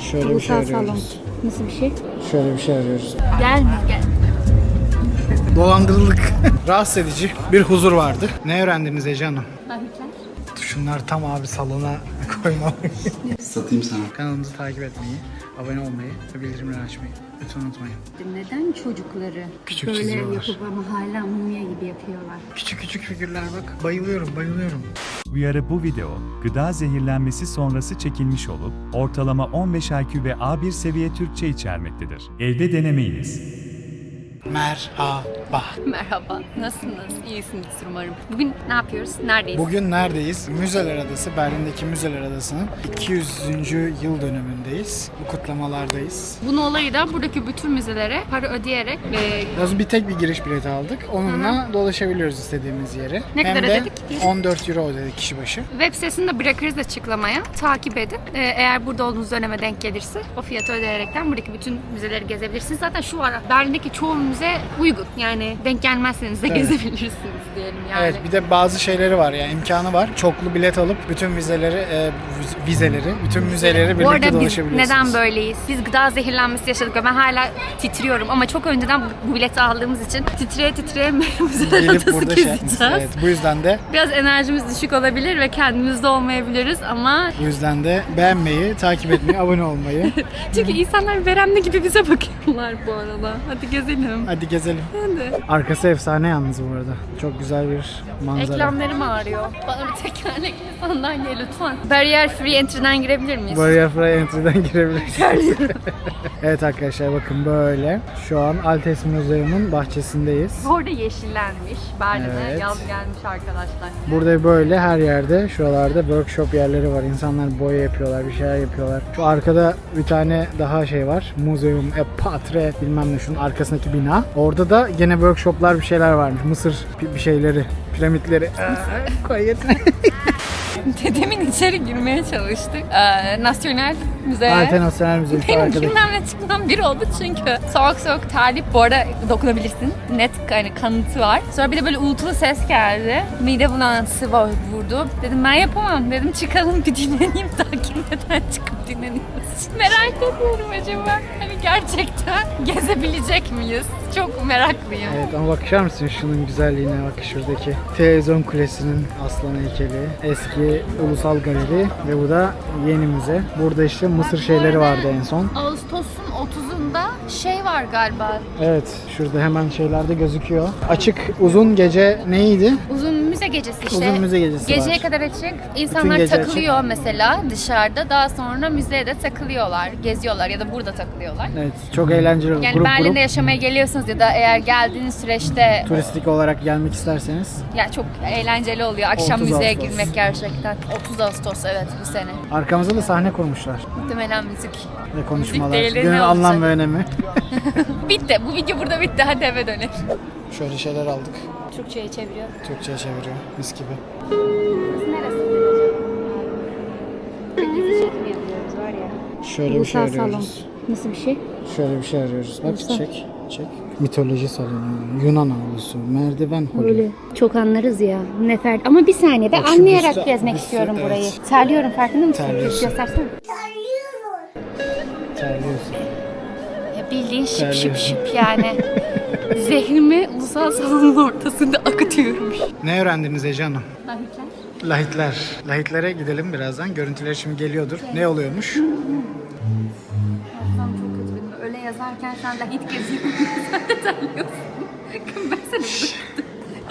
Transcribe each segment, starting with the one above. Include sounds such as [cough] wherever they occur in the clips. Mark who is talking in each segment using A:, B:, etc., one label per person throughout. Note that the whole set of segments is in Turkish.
A: Şöyle bir şey
B: salon.
A: arıyoruz.
B: Nasıl bir şey?
A: Şöyle bir şey arıyoruz.
B: Gel mi? Gel.
A: Dolandırıldık. [laughs] Rahatsız edici bir huzur vardı. Ne öğrendiniz Ece Hanım?
B: Lahitler.
A: Şunlar tam abi salona [laughs] koymalıyım.
C: Satayım sana.
A: Kanalımızı takip etmeyi, abone olmayı ve bildirimleri açmayı lütfen unutmayın.
B: Neden çocukları
A: Küçük
B: böyle
A: çiziyorlar.
B: yapıp ama hala mumya gibi yapıyorlar?
A: Küçük küçük figürler bak. Bayılıyorum, bayılıyorum.
D: Uyarı bu video, gıda zehirlenmesi sonrası çekilmiş olup, ortalama 15 IQ ve A1 seviye Türkçe içermektedir. Evde denemeyiniz.
A: Merhaba.
B: Merhaba. Nasılsınız? İyisiniz umarım. Bugün ne yapıyoruz? Neredeyiz?
A: Bugün neredeyiz? Müzeler Adası, Berlin'deki Müzeler Adası'nın 200. yıl dönümündeyiz. Bu kutlamalardayız.
B: Bunun olayı da buradaki bütün müzelere para ödeyerek e,
A: Biraz bir tek bir giriş bileti aldık. Onunla dolaşabiliyoruz istediğimiz yere.
B: Ne
A: Hem
B: kadar
A: de
B: ödedik?
A: 14 euro ödedik kişi başı.
B: web sitesini de bırakırız açıklamaya. Takip edin. E, eğer burada olduğunuz döneme denk gelirse o fiyatı ödeyerekten buradaki bütün müzeleri gezebilirsiniz. Zaten şu ara Berlin'deki çoğu müze uygun. Yani denk gelmezseniz de
A: Evet.
B: gezebilirsiniz diyelim yani.
A: Evet bir de bazı şeyleri var yani imkanı var. Çoklu bilet alıp bütün vizeleri, e, viz- vizeleri, bütün müzeleri
B: Bu
A: birlikte
B: arada biz
A: dolaşabiliyorsunuz.
B: neden böyleyiz? Biz gıda zehirlenmesi yaşadık ve ben hala titriyorum ama çok önceden bu bileti aldığımız için titreye titreye [laughs] müzeler
A: Gelip burada şey. Evet, bu yüzden de
B: Biraz enerjimiz düşük olabilir ve kendimizde olmayabiliriz ama
A: bu yüzden de beğenmeyi, takip etmeyi, [laughs] abone olmayı.
B: çünkü insanlar veremli gibi bize bakıyorlar bu arada. Hadi gezelim.
A: Hadi gezelim.
B: Hadi.
A: Arkası efsane yalnız bu arada. Çok güzel bir manzara.
B: Eklemlerim ağrıyor. Bana bir tekerlekli sandalye lütfen. Barrier free entry'den girebilir miyiz?
A: Barrier Free Entry'den [laughs] girebilirsiniz. evet arkadaşlar bakın böyle. Şu an Altes Museum'un bahçesindeyiz.
B: Bu arada yeşillenmiş. Berlin'e
A: Evet.
B: yaz gelmiş arkadaşlar.
A: Burada böyle her yerde şuralarda workshop yerleri var. İnsanlar boya yapıyorlar, bir şeyler yapıyorlar. Şu arkada bir tane daha şey var. Museum e Patre bilmem ne şunun arkasındaki bina. Orada da gene workshoplar bir şeyler varmış. Mısır bir şeyleri, piramitleri. Koy. [laughs]
B: Dedemin içeri girmeye çalıştık. Ee, Nasyonel Müze.
A: Alten Nasyonel Müzesi
B: Benim
A: arkada.
B: gündemle çıkmam bir oldu çünkü soğuk soğuk terlip bu arada dokunabilirsin. Net hani kanıtı var. Sonra bir de böyle uğultulu ses geldi. Mide bulantısı vurdu. Dedim ben yapamam. Dedim çıkalım bir dinleneyim. Sakin neden çıkıp dinleniyoruz. Merak ediyorum acaba hani gerçekten [laughs] gezebilecek miyiz? Çok meraklıyım.
A: Evet ama bakar mısın şunun güzelliğine bak şuradaki televizyon kulesinin aslan heykeli, eski ulusal galeri ve bu da yeni müze. Burada işte Mısır şeyleri vardı en son.
B: Ağustos'un 30'unda şey var galiba.
A: Evet şurada hemen şeylerde gözüküyor. Açık uzun gece neydi?
B: Uzun müze gecesi işte.
A: Uzun müze gecesi
B: Geceye
A: var.
B: kadar açık. İnsanlar
A: gece
B: takılıyor mesela dışarıda. Daha sonra müzede takılıyorlar, geziyorlar ya da burada takılıyorlar.
A: Evet çok eğlenceli.
B: Yani
A: grup
B: Berlin'de
A: grup
B: yaşamaya geliyorsunuz ya da eğer geldiğiniz süreçte
A: turistik olarak gelmek isterseniz
B: ya çok eğlenceli oluyor. Akşam
A: 30
B: müzeye
A: Ağustos.
B: girmek gerçekten. 30 Ağustos evet bu sene.
A: arkamızda da sahne kurmuşlar
B: Muhtemelen müzik.
A: ve konuşmalar.
B: değerleri
A: Günün
B: ne
A: anlam ve önemi. [laughs]
B: Bitti. Bu video burada bitti. Hadi eve dönelim.
A: Şöyle şeyler aldık.
B: Türkçe'ye çeviriyor.
A: Türkçe'ye çeviriyor. Mis gibi.
B: Burası neresi? Dizi çekimi yapıyoruz var ya.
A: Şöyle bir şey arıyoruz.
B: Nasıl bir şey?
A: Şöyle bir şey arıyoruz. Bak
B: Ulusal.
A: çek. Çek. Mitoloji salonu, Yunan avlusu, merdiven holü.
B: Öyle çok anlarız ya. Nefer. Ama bir saniye ben
A: Bak
B: anlayarak
A: büste-
B: gezmek
A: büste-
B: istiyorum
A: evet.
B: burayı. Terliyorum farkında mısın?
A: Terliyorsun.
B: Göstersene.
A: Terliyorsun.
B: Ya bildiğin şıp şıp şıp yani. [laughs] Zehrimi ulusal salonun ortasında akıtıyorum.
A: Ne öğrendiniz Ece Hanım?
B: Lahitler.
A: Lahitler. Lahitlere gidelim birazdan. Görüntüler şimdi geliyordur. Ne oluyormuş?
B: Yazsam çok kötü benim. Öyle yazarken sen lahit geziyorsun. [laughs] sen de terliyorsun. ben seni bıraktım.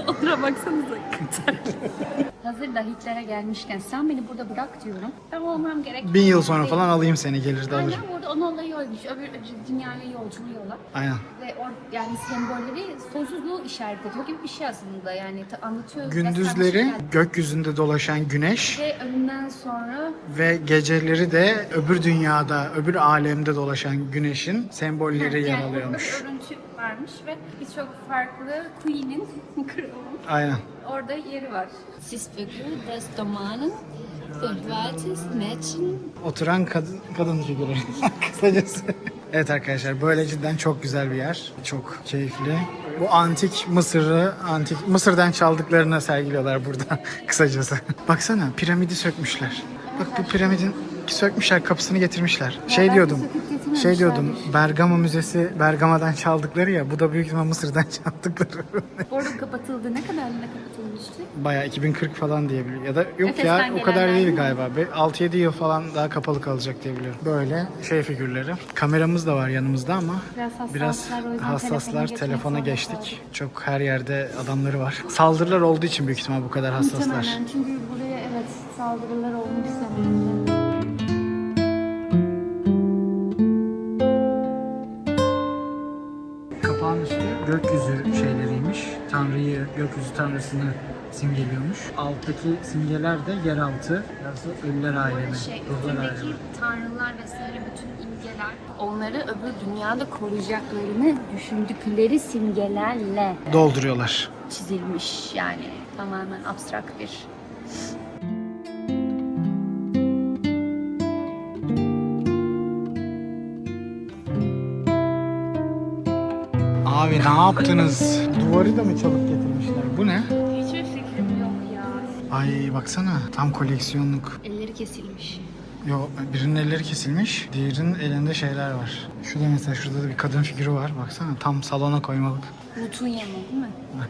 B: Onlara baksanıza. [laughs] Hazır lahitlere gelmişken sen beni burada bırak diyorum. Ben olmam gerek.
A: Bin yıl sonra falan alayım seni gelir de alırım.
B: Aynen burada onun olayı oymuş. Öbür, öbür dünyaya yolculuyorlar.
A: Aynen.
B: Ve or, yani sembolleri sonsuzluğu işaret ediyor gibi bir şey aslında. Yani ta- anlatıyor.
A: Gündüzleri
B: resmen bir şey
A: gökyüzünde dolaşan güneş.
B: Ve önünden sonra
A: ve geceleri de öbür dünyada, öbür alemde dolaşan güneşin sembolleri yer
B: yani
A: alıyormuş.
B: orada bir örüntü varmış ve birçok farklı Queen'in, [laughs] kralın
A: Aynen.
B: orada yeri var. Sis Figur des Mädchen.
A: Oturan kadın, kadın figürü. [laughs] Kısacası. Evet arkadaşlar böyle cidden çok güzel bir yer. Çok keyifli. Bu antik Mısır'ı, antik Mısır'dan çaldıklarını sergiliyorlar burada [laughs] kısacası. Baksana piramidi sökmüşler. Bak bu piramidin sökmüşler kapısını getirmişler. Şey diyordum. Şey diyordum. Bergama Müzesi Bergama'dan çaldıkları ya. Bu da büyük ihtimal Mısır'dan [laughs] çaldıkları.
B: Orada kapatıldı. Ne kadar ne kapatılmıştı?
A: Bayağı 2040 falan diyebiliyorum. Ya da yok ya
B: Efes'ten
A: o kadar değil
B: mi?
A: galiba. Be- 6-7 yıl falan daha kapalı kalacak diye biliyorum. Böyle şey figürleri. Kameramız da var yanımızda ama
B: Biraz hassaslar,
A: biraz hassaslar.
B: telefona
A: geçtik. Çok her yerde adamları var. Saldırılar olduğu için büyük ihtimal bu kadar hassaslar.
B: Muhtemelen çünkü buraya evet saldırılar olmuş zamanında.
A: Gökyüzü şeyleriymiş. Tanrıyı, gökyüzü tanrısını simgeliyormuş. Alttaki simgeler de yeraltı. Burası ölüler alemi,
B: Şey,
A: ruhlar alemi.
B: üstündeki tanrılar vesaire bütün imgeler onları öbür dünyada koruyacaklarını düşündükleri simgelerle
A: Dolduruyorlar.
B: çizilmiş yani tamamen abstrakt bir
A: Abi ne yaptınız? Duvarı da mı çalıp getirmişler? Bu ne?
B: Hiçbir fikrim yok ya.
A: Ay baksana tam koleksiyonluk.
B: Elleri kesilmiş.
A: Yo birinin elleri kesilmiş, diğerinin elinde şeyler var. Şurada mesela şurada da bir kadın figürü var. Baksana tam salona koymalık.
B: Lutun yemi değil mi? [laughs]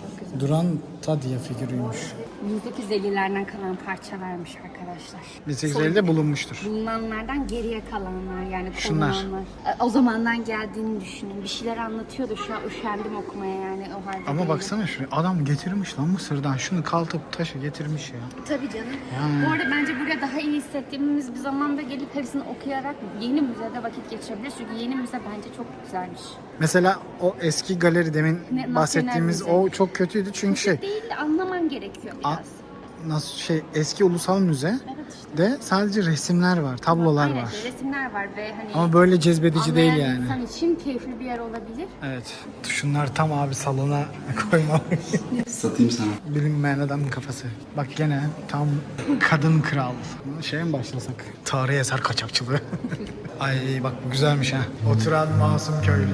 B: Çok güzel.
A: Duran Tadia figürüymüş.
B: 1850'lerden kalan parçalarmış arkadaşlar.
A: 1850'de bulunmuştur.
B: Bulunanlardan geriye kalanlar yani
A: Şunlar.
B: korulanlar. E, O zamandan geldiğini düşünün. Bir şeyler anlatıyordu. Şu an üşendim okumaya yani o halde
A: Ama
B: değilim.
A: baksana şuraya adam getirmiş lan Mısır'dan. Şunu kaltıp taşı getirmiş ya.
B: Tabii canım.
A: Yani.
B: Bu arada bence buraya daha iyi hissettiğimiz bir zamanda gelip hepsini okuyarak yeni müzede vakit geçirebiliriz. Çünkü yeni müze bence çok güzelmiş.
A: Mesela o eski galeri demin
B: Ne-
A: bahsettiğimiz
B: Nasyonel
A: o çok kötüydü çünkü şey
B: Değil de anlaman gerekiyor biraz.
A: Nasıl şey eski ulusal müze.
B: Evet işte.
A: de sadece resimler var, tablolar
B: Aynen,
A: var.
B: resimler var ve hani
A: Ama böyle cezbedici değil
B: anlayan
A: yani.
B: insan için keyifli bir yer olabilir.
A: Evet. Şunlar tam abi salona [laughs] koymalı.
C: Satayım sana.
A: Bilinmeyen adamın kafası. Bak gene tam kadın kral. Şeye mi başlasak? Tarihi eser kaçakçılığı. [laughs] Ay bak bu güzelmiş ha. Oturan masum köylü.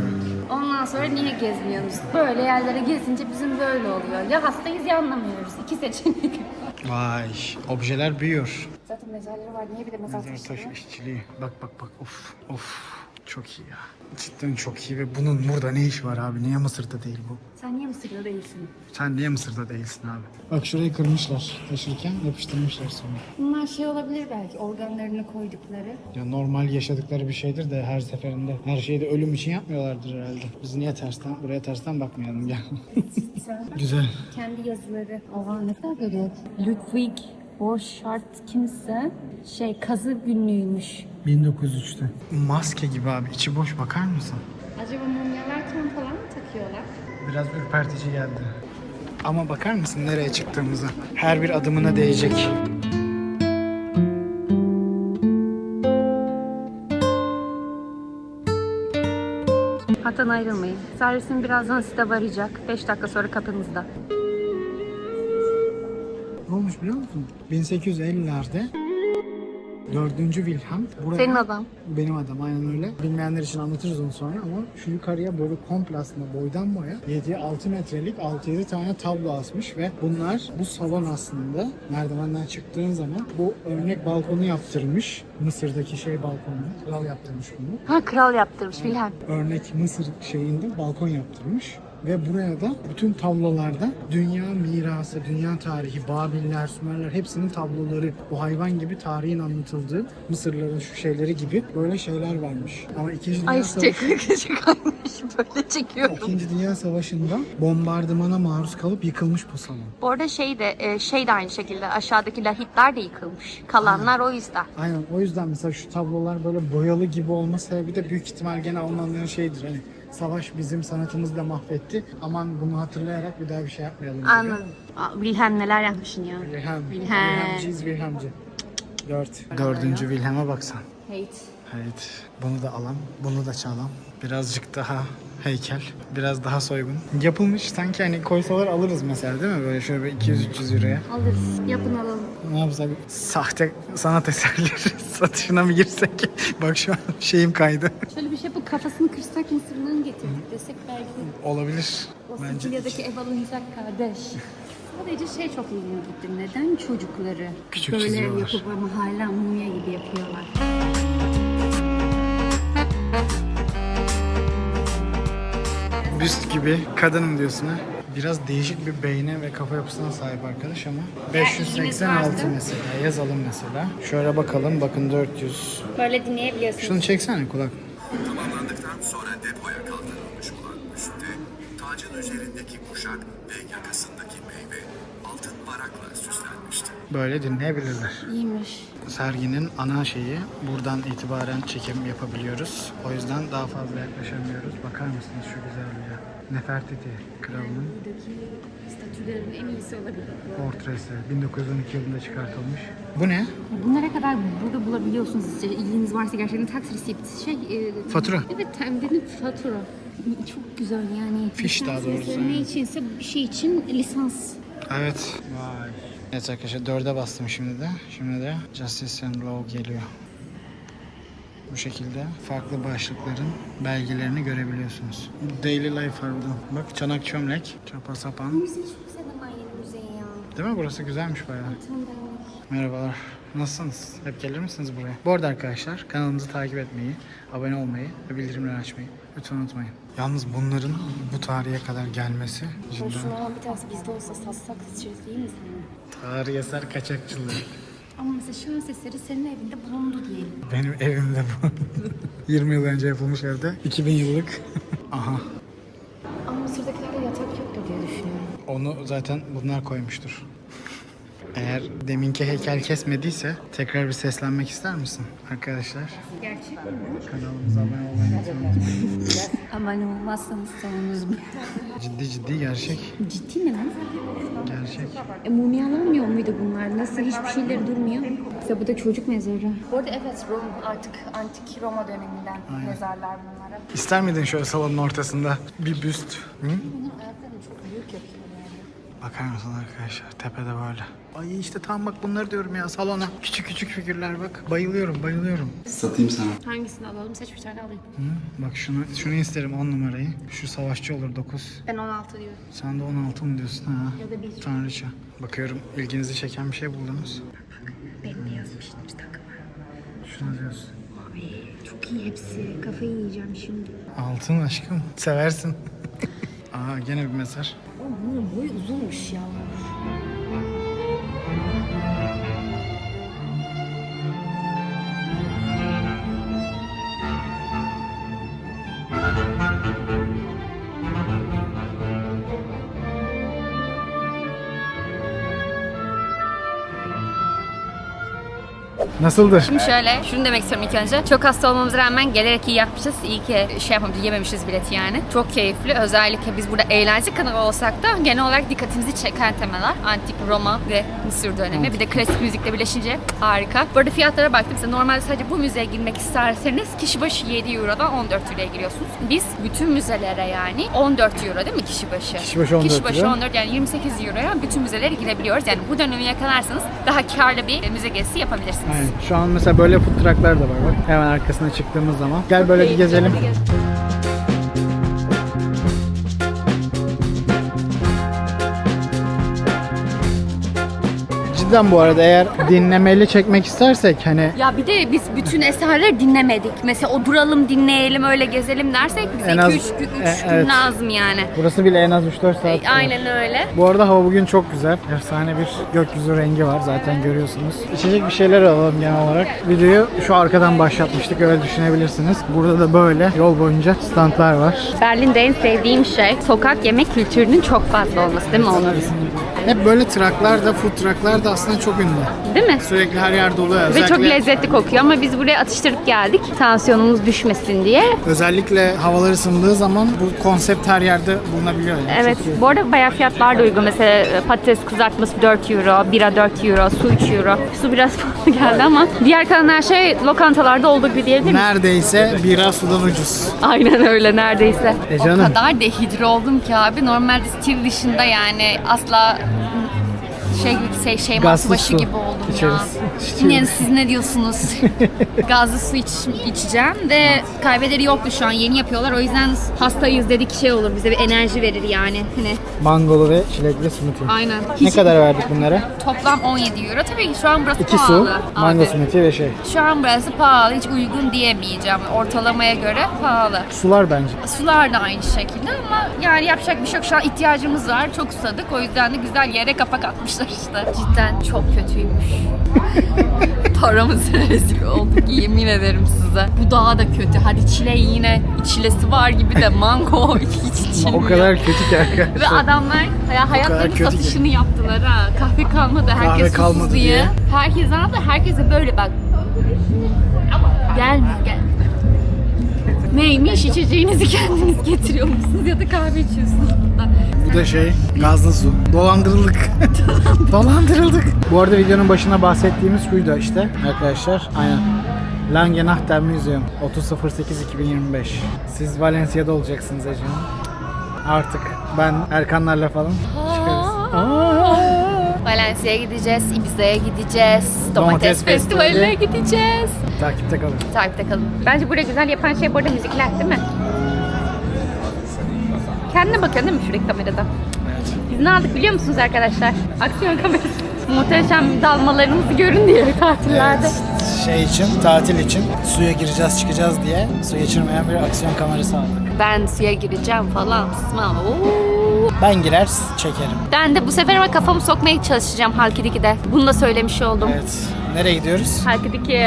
B: Ondan sonra niye gezmiyoruz? Böyle yerlere gezince bizim böyle oluyor. Ya hastayız ya anlamıyoruz. İki seçenek.
A: Vay objeler büyüyor.
B: Zaten mezarları var. Niye bir de mezar
A: Mezar
B: taşı
A: taş
B: var?
A: işçiliği. Bak bak bak of of. Çok iyi ya. Cidden çok iyi ve bunun burada ne işi var abi? Niye Mısır'da değil bu?
B: Sen niye Mısır'da değilsin?
A: Sen niye Mısır'da değilsin abi? Bak şurayı kırmışlar. Taşırken yapıştırmışlar sonra.
B: Bunlar şey olabilir belki organlarını koydukları.
A: Ya normal yaşadıkları bir şeydir de her seferinde. Her şeyi de ölüm için yapmıyorlardır herhalde. Biz niye tersten, buraya tersten bakmayalım gel. Güzel.
B: kendi yazıları. Oha ne kadar böyle. Ludwig Borchardt kimse şey kazı günlüğüymüş.
A: 1903'te. Maske gibi abi. içi boş bakar mısın?
B: Acaba mumyalarken falan mı takıyorlar?
A: Biraz ürpertici geldi. Ama bakar mısın nereye çıktığımıza? Her bir adımına değecek.
B: Hattan ayrılmayın. Servisin birazdan size varacak. 5 dakika sonra kapınızda.
A: Ne olmuş biliyor musun? 1850'lerde 4. Wilhelm buraya
B: Senin adam.
A: benim adam aynen öyle. Bilmeyenler için anlatırız onu sonra ama şu yukarıya böyle komple aslında boydan boya 7-6 metrelik 6-7 tane tablo asmış ve bunlar bu salon aslında merdivenden çıktığın zaman bu örnek balkonu yaptırmış. Mısır'daki şey balkonu. Kral yaptırmış bunu.
B: Ha kral yaptırmış Wilhelm.
A: Örnek Mısır şeyinde balkon yaptırmış. Ve buraya da bütün tablolarda dünya mirası, dünya tarihi, Babiller, Sümerler hepsinin tabloları, bu hayvan gibi tarihin anlatıldığı Mısırların şu şeyleri gibi böyle şeyler varmış. Ama 2. Dünya
B: Ay
A: Savaşı, [laughs]
B: çek kalmış böyle çekiyorum.
A: 2. Dünya Savaşı'nda bombardımana maruz kalıp yıkılmış bu salon.
B: Bu arada şey de e, şey de aynı şekilde aşağıdaki lahitler de yıkılmış. Kalanlar o yüzden.
A: Aynen o yüzden mesela şu tablolar böyle boyalı gibi olma sebebi de büyük ihtimal gene Almanların şeyidir hani savaş bizim sanatımızı da mahvetti. Aman bunu hatırlayarak bir daha bir şey yapmayalım.
B: Anladım. Aa, Wilhelm neler yapmışsın ya.
A: Wilhelm.
B: Wilhelm.
A: Wilhelmciyiz Wilhelmci. Dört. Dördüncü Wilhelm'e baksan.
B: Hate.
A: Evet. Bunu da alan, bunu da çalan. Birazcık daha heykel, biraz daha soygun. Yapılmış sanki hani koysalar alırız mesela değil mi? Böyle şöyle bir 200-300 euroya.
B: Alırız. Yapın alalım.
A: Ne yapsak? Sahte sanat eserleri [laughs] satışına mı girsek? Bak şu an şeyim kaydı.
B: Şöyle bir şey yapıp kafasını kırsak mısırlığını getirdik desek belki.
A: Olabilir.
B: O
A: Bence
B: Sicilya'daki ev alınacak kardeş.
C: Sadece şey çok ilginç gitti. Neden çocukları
A: Küçük
C: böyle
A: çiziyorlar.
C: yapıp ama hala mumya gibi yapıyorlar?
A: Büst gibi kadın diyorsun ha. Biraz değişik bir beyne ve kafa yapısına sahip arkadaş ama 586 mesela yazalım mesela. Şöyle bakalım bakın 400.
C: Böyle dinleyebiliyorsunuz.
A: Şunu çeksene kulak.
E: Tamamlandıktan sonra depoya kaldırılmış olan üstte tacın üzerindeki kuşak ve yakasındaki meyve altın varakla süslenmişti.
A: Böyle dinleyebilirler.
C: İyiymiş.
A: Serginin ana şeyi buradan itibaren çekim yapabiliyoruz. O yüzden daha fazla yaklaşamıyoruz. Bakar mısınız şu güzelliğe? Nefertiti kralının
C: Buradaki statülerin en iyisi olabilir.
A: portresi 1912 yılında çıkartılmış. Bu ne?
C: Bunlara kadar burada bulabiliyorsunuz. İşte ilginiz varsa gerçekten tax receipt şey... e,
A: Fatura.
C: Evet temdenin fatura. Çok güzel yani.
A: Fiş
C: Lisans
A: daha doğrusu,
C: Ne içinse bir şey için lisans.
A: Evet. Vay. Evet arkadaşlar dörde bastım şimdi de. Şimdi de Justice and Law geliyor. Bu şekilde farklı başlıkların belgelerini görebiliyorsunuz. Daily Life burada. Bak çanak çömlek, çapa sapan.
C: Müzeyi çok sevdim müzeyi ya.
A: Değil mi? Burası güzelmiş bayağı.
C: Tam benlik.
A: Merhabalar. Nasılsınız? Hep gelir misiniz buraya? Bu arada arkadaşlar kanalımızı takip etmeyi, abone olmayı ve bildirimleri açmayı lütfen unutmayın. Yalnız bunların bu tarihe kadar gelmesi cidden
C: Şunlardan bir tanesi bizde olsa satsak sıçrarız değil mi sen?
A: tarihi eser kaçakçılığı.
C: Ama mesela şans eseri senin evinde bulundu diyelim.
A: Benim evimde bu. [laughs] 20 yıl önce yapılmış evde. 2000 yıllık. [laughs] Aha.
C: Ama Mısır'dakilerde yatak yoktur diye düşünüyorum.
A: Onu zaten bunlar koymuştur. Eğer deminki heykel kesmediyse tekrar bir seslenmek ister misin arkadaşlar?
C: Gerçek mi?
A: Kanalımıza abone olmayı unutmayın.
C: Abone olmazsanız sonunuz bu.
A: Ciddi ciddi gerçek.
C: Ciddi mi lan?
A: Gerçek.
C: E, mumyalanmıyor muydu bunlar? Nasıl hiçbir şeyleri durmuyor? Mesela bu da çocuk mezarı. Bu arada evet Rom artık antik Roma döneminden mezarlar bunlara.
A: İster miydin şöyle salonun ortasında bir büst? Hı?
C: Bunun ayaklarını çok büyük yapıyorlar.
A: Bakar mısın arkadaşlar tepede böyle. Ay işte tam bak bunları diyorum ya salona. Küçük küçük figürler bak. Bayılıyorum bayılıyorum.
E: Satayım sana.
C: Hangisini alalım? Seç bir tane alayım.
A: Hı? Bak şunu şunu isterim 10 numarayı. Şu savaşçı olur 9.
C: Ben 16 diyorum.
A: Sen de 16 mı diyorsun ha?
C: Ya da bir.
A: Tanrıça. Bakıyorum ilginizi çeken bir şey buldunuz.
C: Bembeyaz bir şey bir takım var.
A: Şunu diyorsun.
C: Ay, çok iyi hepsi. Kafayı yiyeceğim şimdi.
A: Altın aşkım. Seversin. [laughs] Aa gene bir mezar.
C: O bunun boyu uzunmuş ya.
A: Nasıldır?
B: Şimdi şöyle, şunu demek istiyorum ilk önce. Çok hasta olmamıza rağmen gelerek iyi yapmışız. İyi ki şey yapmamışız, yememişiz bileti yani. Çok keyifli. Özellikle biz burada eğlence kanalı olsak da genel olarak dikkatimizi çeken temalar. Antik Roma ve Mısır dönemi. Bir de klasik müzikle birleşince harika. Bu arada fiyatlara baktım. Mesela normalde sadece bu müzeye girmek isterseniz kişi başı 7 Euro'dan 14 Euro'ya giriyorsunuz. Biz bütün müzelere yani 14 Euro değil mi kişi başı?
A: Kişi başı 14
B: Kişi başı
A: euro.
B: 14 yani 28 Euro'ya bütün müzelere girebiliyoruz. Yani bu dönemi yakalarsanız daha karlı bir müze gezisi yapabilirsiniz.
A: Aynen. Şu an mesela böyle food trucklar da var bak. Hemen arkasına çıktığımız zaman. Gel böyle bir gezelim. Cidden bu arada eğer dinlemeli çekmek istersek hani
B: Ya bir de biz bütün eserleri dinlemedik. Mesela o duralım dinleyelim öyle gezelim dersek bize
A: En
B: 2-3
A: az-
B: gün, üç
A: e-
B: gün
A: evet.
B: lazım yani.
A: burası bile en az 3-4 saat.
B: E,
A: sürer.
B: Aynen öyle.
A: Bu arada hava bugün çok güzel. Efsane bir gökyüzü rengi var zaten görüyorsunuz. İçecek bir şeyler alalım genel olarak. Videoyu şu arkadan başlatmıştık öyle düşünebilirsiniz. Burada da böyle yol boyunca standlar var.
B: Berlin'de en sevdiğim şey sokak yemek kültürünün çok fazla olması değil mi Onur?
A: Hep böyle traklar da food traklar da aslında çok ünlü.
B: Değil mi?
A: Sürekli her yerde oluyor.
B: Ve
A: Özellikle,
B: çok lezzetli kokuyor ama biz buraya atıştırıp geldik tansiyonumuz düşmesin diye.
A: özellikle havalar ısındığı zaman bu konsept her yerde bulunabiliyor. Yani.
B: Evet, bu arada bayağı fiyatlar da uygun. Mesela e, patates kızartması 4 euro, bira 4 euro, su 3 euro. Su biraz [laughs] pahalı geldi ama diğer kalan her şey lokantalarda olduğu gibi diyebilir miyiz?
A: Neredeyse bira sudan ucuz.
B: Aynen öyle neredeyse.
A: E canım.
B: O kadar dehidre oldum ki abi. Normalde stil dışında yani asla şey şey, şey
A: Gazlı
B: başı
A: su
B: gibi oldum
A: içeriz.
B: ya. Yine siz ne diyorsunuz? [laughs] Gazlı su iç, içeceğim ve kahveleri yoktu şu an yeni yapıyorlar o yüzden hastayız dedik şey olur bize bir enerji verir yani. Hani
A: Mangolu ve çilekli smoothie.
B: aynen.
A: Ne
B: Hiç-
A: kadar verdik bunlara?
B: Toplam 17 euro. Tabii ki şu an burası
A: İki su,
B: pahalı.
A: mango
B: Abi.
A: smoothie ve şey.
B: Şu an burası pahalı. Hiç uygun diyemeyeceğim. Ortalamaya göre pahalı.
A: Sular bence.
B: Sular da aynı şekilde ama yani yapacak bir şey yok. Şu an ihtiyacımız var. Çok susadık. O yüzden de güzel yere kapak atmışlar işte. Cidden çok kötüymüş. [laughs] Paramızı rezil olduk yemin ederim size. Bu daha da kötü. Hadi çile yine içilesi var gibi de mango [laughs] hiç içilmiyor.
A: O kadar kötü ki
B: Ve
A: arkadaşlar.
B: adamlar ya hayatlarının
A: kötü ki.
B: satışını yaptılar ha. Kahve kalmadı. Herkes
A: Kahve kalmadı
B: diye.
A: diye.
B: Herkes yaptı? Herkese böyle bak. Gelmiyor gel. Neymiş içeceğinizi [laughs] kendiniz getiriyor musunuz ya da kahve içiyorsunuz burada.
A: Bu da şey gazlı su. Dolandırıldık. [laughs] Dolandırıldık. Bu arada videonun başına bahsettiğimiz şuydu işte arkadaşlar. Aynen. Langenachter Museum 30.08.2025 Siz Valencia'da olacaksınız Ece. Artık ben Erkanlarla falan çıkarız.
B: Valencia'ya gideceğiz, Ibiza'ya gideceğiz,
A: Domates
B: Domates Festivali'ne
A: Festivali.
B: gideceğiz.
A: Takipte kalın.
B: Takipte kalın. Bence burada güzel yapan şey bu arada müzikler değil mi? Kendine bakıyorsun değil mi şuradaki kamerada?
A: Evet.
B: Biz ne aldık biliyor musunuz arkadaşlar? Aksiyon kamerası. Muhteşem dalmalarımızı görün diye tatillerde.
A: Evet, şey için, tatil için suya gireceğiz çıkacağız diye su geçirmeyen bir aksiyon kamerası aldık.
B: Ben suya gireceğim falan. Sma.
A: Ben girer çekerim.
B: Ben de bu sefer ama kafamı sokmaya çalışacağım Halkidiki'de. Bunu da söylemiş oldum.
A: Evet. Nereye gidiyoruz?
B: Halkidiki.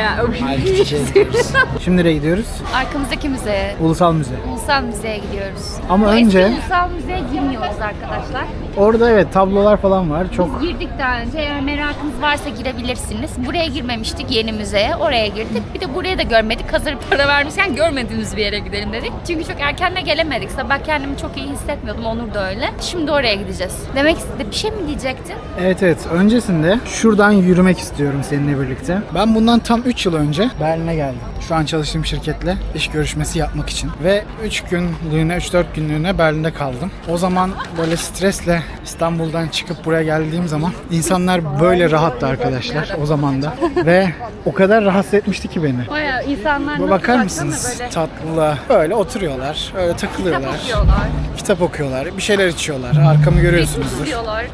A: Halkidiki'ye [laughs] gidiyoruz. Şimdi nereye gidiyoruz?
B: Arkamızdaki müze.
A: Ulusal Müze.
B: Ulusal Müze'ye gidiyoruz.
A: Ama
B: Bu
A: önce-
B: eski Ulusal Müze'ye girmiyoruz arkadaşlar.
A: Orada evet tablolar falan var. Çok
B: Biz girdik daha önce. Eğer merakınız varsa girebilirsiniz. Buraya girmemiştik yeni müzeye. Oraya girdik. Bir de buraya da görmedik. Hazır para vermişken görmediğimiz bir yere gidelim dedik. Çünkü çok erken de gelemedik. Sabah kendimi çok iyi hissetmiyordum. Onur da öyle. Şimdi oraya gideceğiz. Demek istedi. Bir şey mi diyecektin?
A: Evet evet. Öncesinde şuradan yürümek istiyorum seninle birlikte. Ben bundan tam 3 yıl önce Berlin'e geldim. Şu an çalıştığım şirketle iş görüşmesi yapmak için. Ve 3 günlüğüne, 3-4 günlüğüne Berlin'de kaldım. O zaman böyle stresle İstanbul'dan çıkıp buraya geldiğim zaman insanlar böyle rahattı arkadaşlar o zaman da. Ve o kadar rahatsız etmişti ki beni.
B: Baya insanlar
A: bakar mısınız tatlılığa? Böyle oturuyorlar, öyle takılıyorlar.
B: okuyorlar.
A: Kitap okuyorlar, bir şeyler içiyorlar. Arkamı görüyorsunuzdur.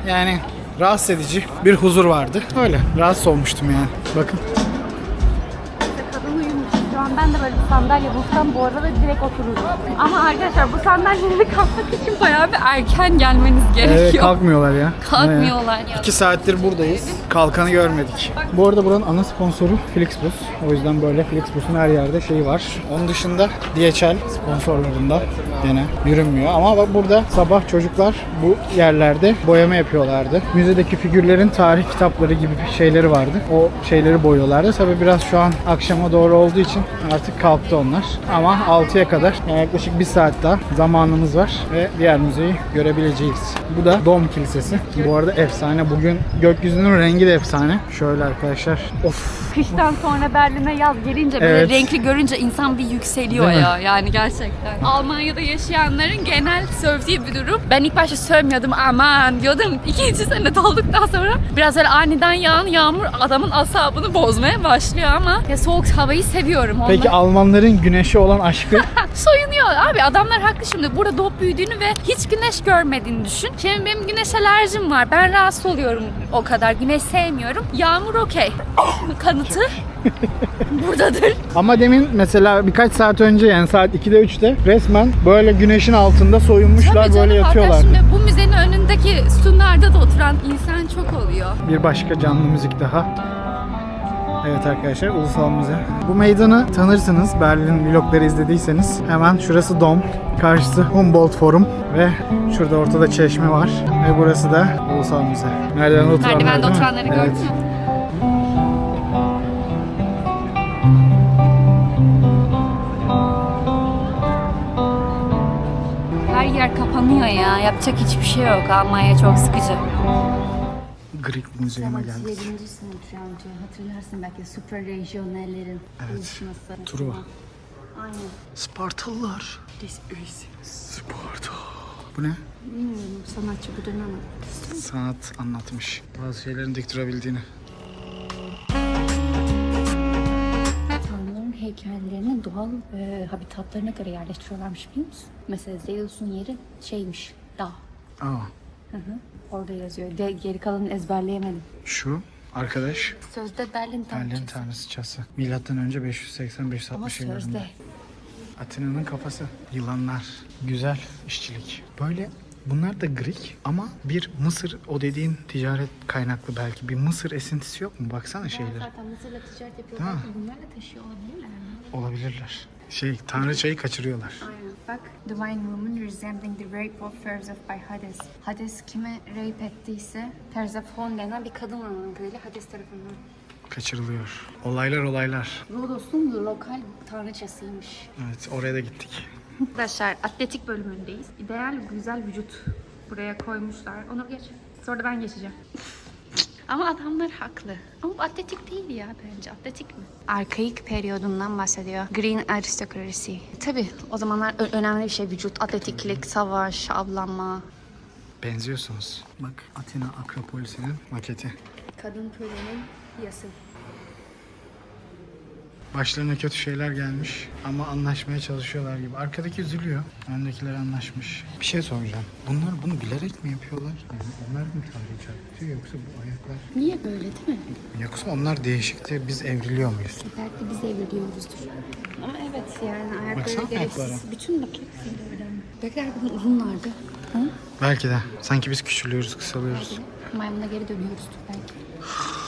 A: Yani rahatsız edici bir huzur vardı. Öyle rahatsız olmuştum yani. Bakın.
B: An ben de böyle bir sandalye bulsam bu arada direkt otururum. Ama arkadaşlar bu sandalyeleri [laughs] kalkmak için bayağı bir erken gelmeniz gerekiyor.
A: Evet, kalkmıyorlar ya.
B: Kalkmıyorlar ya.
A: İki saattir buradayız. Kalkanı görmedik. Bu arada buranın ana sponsoru Flixbus. O yüzden böyle Flixbus'un her yerde şeyi var. Onun dışında DHL sponsorlarında gene yürünmüyor. Ama bak burada sabah çocuklar bu yerlerde boyama yapıyorlardı. Müzedeki figürlerin tarih kitapları gibi şeyleri vardı. O şeyleri boyuyorlardı. Tabi biraz şu an akşama doğru olduğu için artık kalktı onlar. Ama 6'ya kadar yani yaklaşık bir saat daha zamanımız var ve diğer müzeyi görebileceğiz. Bu da Dom Kilisesi. Bu arada efsane. Bugün gökyüzünün rengi de efsane. Şöyle arkadaşlar. Of.
B: Kıştan sonra Berlin'e yaz gelince böyle
A: Evet.
B: renkli görünce insan bir yükseliyor
A: Değil mi?
B: ya. Yani gerçekten. Almanya'da yaşayanların genel sövdüğü bir durum. Ben ilk başta sövmüyordum aman diyordum. İkinci sene dolduktan sonra biraz böyle aniden yağan yağmur adamın asabını bozmaya başlıyor ama ya soğuk havayı seviyorum. Onlar
A: Peki Almanların güneşe olan aşkı [laughs]
B: soyunuyor. Abi adamlar haklı şimdi. Burada doğup büyüdüğünü ve hiç güneş görmediğini düşün. Şimdi benim güneş alerjim var. Ben rahatsız oluyorum o kadar. Güneş sevmiyorum. Yağmur okey. [laughs] Kanıtı [laughs] buradadır.
A: ama demin mesela birkaç saat önce yani saat 2'de 3'te resmen böyle güneşin altında soyunmuşlar
B: Tabii
A: böyle
B: canım,
A: yatıyorlar.
B: hatta Şimdi bu müzenin önündeki sütunlarda da oturan insan çok oluyor.
A: Bir başka canlı müzik daha. Evet arkadaşlar Ulusal Müze. Bu meydanı tanırsınız Berlin vlogları izlediyseniz. Hemen şurası Dom. Karşısı Humboldt Forum ve şurada ortada çeşme var. Ve burası da Ulusal Müze. Merdivende oturanlar
B: Merdivende oturanları gördün
A: Evet.
B: mü? Her yer kapanıyor ya. Yapacak hiçbir şey yok. Almanya çok sıkıcı.
A: Greek Müzeyine geldik.
C: Birinci sınıf amca hatırlarsın belki suprarejyonellerin buluşması.
A: Truva.
C: Aynen.
A: Spartalılar. Sparta. Bu ne?
B: Bilmiyorum sanatçı bu dönem ama.
A: Sanat anlatmış. Bazı şeylerin dik durabildiğini.
B: Tanrıların heykellerini doğal e, habitatlarına göre yerleştiriyorlarmış biliyor musun? Mesela Zeus'un yeri şeymiş, dağ.
A: Aa,
B: Hı hı. Orada yazıyor. De, geri kalanını ezberleyemedim.
A: şu arkadaş
B: Sözde Berlin
A: Berlin
B: tanrıçası.
A: tanrıçası. Milattan önce 580-560
B: Ama
A: yıllarında.
B: sözde.
A: Atina'nın kafası. Yılanlar. Güzel işçilik. Böyle bunlar da Greek ama bir Mısır o dediğin ticaret kaynaklı belki bir Mısır esintisi yok mu? Baksana şeyler.
B: Zaten Mısır'la ticaret
A: Değil
B: yapıyorlar.
A: mi?
B: Bunlarla taşıyor olabilirler mi?
A: Olabilirler. Şey tanrıçayı kaçırıyorlar.
B: Aynen. Bak. Divine woman resembling the rape of Persephone by Hades. Hades kime rape ettiyse Persephone denen bir kadın var onun Hades tarafından.
A: Kaçırılıyor. Olaylar olaylar.
B: Rodos'un lokal tanrıçasıymış.
A: Evet oraya da gittik.
B: Arkadaşlar atletik bölümündeyiz. İdeal güzel vücut buraya koymuşlar. Onu geç. Sonra da ben geçeceğim. Ama adamlar haklı. Ama bu atletik değil ya bence. Atletik mi? Arkaik periyodundan bahsediyor. Green aristokrasi. Tabii o zamanlar ö- önemli bir şey vücut. Atletiklik, savaş, avlanma.
A: Benziyorsunuz. Bak Atina Akropolisi'nin maketi.
B: Kadın kölenin yası.
A: Başlarına kötü şeyler gelmiş ama anlaşmaya çalışıyorlar gibi. Arkadaki üzülüyor. Öndekiler anlaşmış. Bir şey soracağım. Bunlar bunu bilerek mi yapıyorlar? Yani onlar mı tarih çarpıtıyor yoksa bu ayaklar?
B: Niye böyle değil mi?
A: Yoksa onlar değişikti biz evriliyor muyuz?
B: Belki biz evriliyoruzdur. Ama evet yani ayakları
A: Baksana
B: gereksiz.
A: ayaklara.
B: Bütün bakayım öyle. Belki bunun uzunlardı. Hı?
A: Belki de. Sanki biz küçülüyoruz, kısalıyoruz.
B: Maymuna geri dönüyoruzdur belki. [laughs]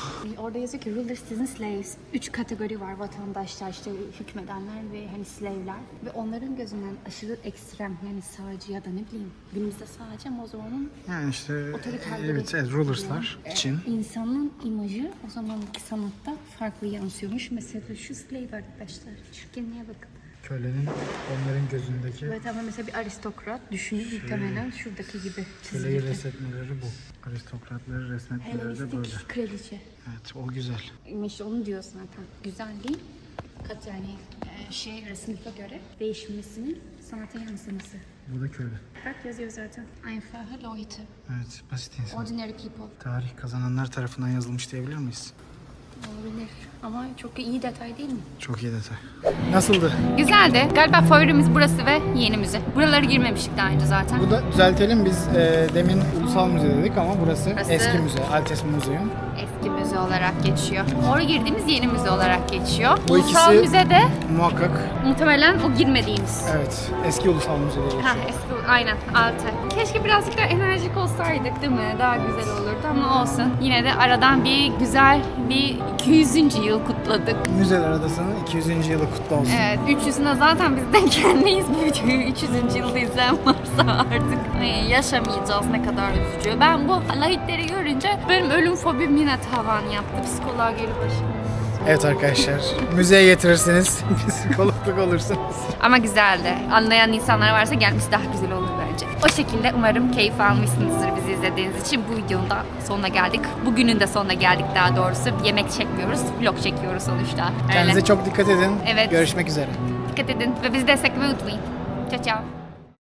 B: Orada yazıyor ki rulers, citizens, slaves. Üç kategori var vatandaşlar işte hükmedenler ve hani slave'ler. Ve onların gözünden aşırı ekstrem yani sağcı ya da ne bileyim günümüzde sağcı ama o zamanın
A: Yani işte
B: otoriterleri.
A: evet, evet rulers'lar için.
B: İnsanın imajı o zamanki sanatta farklı yansıyormuş. Mesela şu slave arkadaşlar. Şu kendine bakın.
A: Kölenin onların gözündeki
B: Evet ama mesela bir aristokrat düşünün muhtemelen şuradaki gibi
A: köleyi
B: çizilirdi.
A: resmetmeleri bu. Aristokratları resmetmeleri de böyle.
B: Helenistik kraliçe.
A: Evet o güzel.
B: İşte onu diyor zaten. Güzelliğin kat yani e, şey sınıfa göre değişmesinin sanata yansıması.
A: Bu da köle.
B: Bak yazıyor zaten. Einfache Leute.
A: Evet basit insan.
B: Ordinary people.
A: Tarih kazananlar tarafından yazılmış diyebilir miyiz?
B: Olabilir. Ama çok iyi detay değil mi?
A: Çok iyi detay. Nasıldı?
F: Güzeldi. Galiba favorimimiz burası ve yeni müze. Buralara girmemiştik daha önce zaten.
A: Bu da düzeltelim biz e, demin ulusal müze dedik ama burası,
F: Burası-
A: eski müze, Altes Museum.
F: Eski müze olarak geçiyor. Oraya girdiğimiz yeni müze olarak geçiyor.
A: Bu
F: Ulusal
A: ikisi-
F: müzede
A: Muhakkak
F: muhtemelen o girmediğimiz.
A: evet eski ulusal müze diye geçiyor.
F: Ha eski aynen altı. Keşke birazcık daha enerjik olsaydık değil mi? Daha güzel olurdu ama olsun. Yine de aradan bir güzel bir 200. yıl kutladık.
A: Müzeler Adası'nın 200. yılı kutlu olsun.
F: Evet 300'üne zaten biz denk gelmeyiz bu videoyu 300. yılda izleyen varsa artık ay, yaşamayacağız ne kadar üzücü. Ben bu lahitleri görünce benim ölüm fobim yine tavan yaptı. Psikoloğa geri başım.
A: Evet arkadaşlar müzeye getirirsiniz [laughs] psikologluk olursunuz.
F: Ama güzeldi. Anlayan insanlar varsa gelmesi daha güzel olur bence. O şekilde umarım keyif almışsınızdır bizi izlediğiniz için. Bu videonun da sonuna geldik. Bugünün de sonuna geldik daha doğrusu. Yemek çekmiyoruz, vlog çekiyoruz sonuçta. Öyle.
A: Kendinize çok dikkat edin.
F: Evet.
A: Görüşmek üzere.
F: Dikkat edin ve bizi desteklemeyi unutmayın. Ciao ciao.